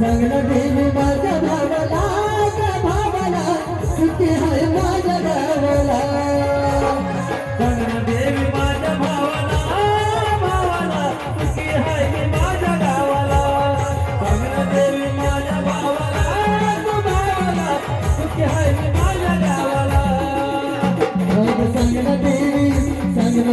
चांगलं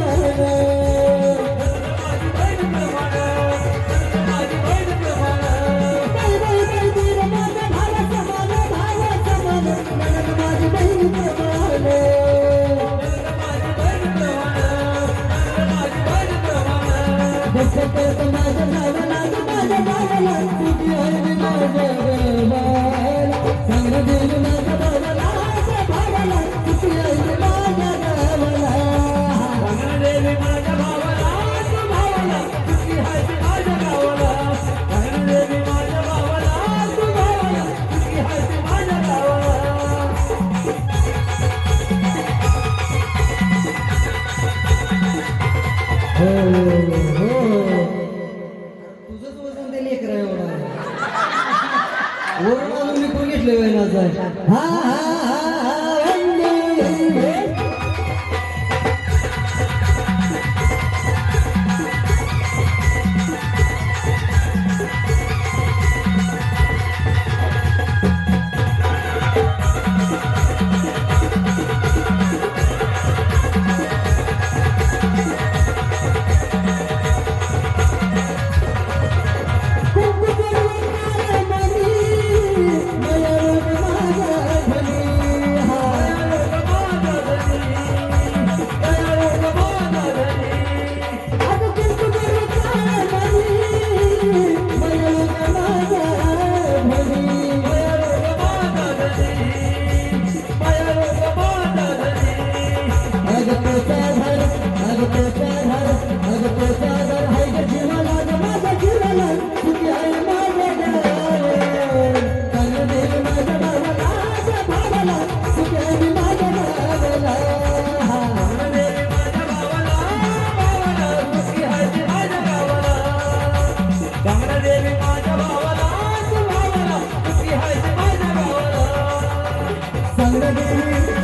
Thank you. हो हो, हो. तुझंच ते लेकर वरून अजून विकून घेतलं वैनाचा हा हा हा हा.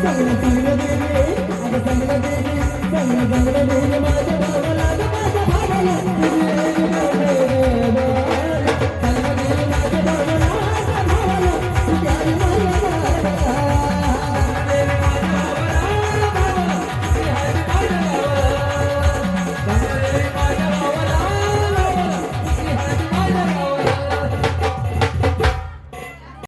Bangla Bangla Bangla Bangla Bangla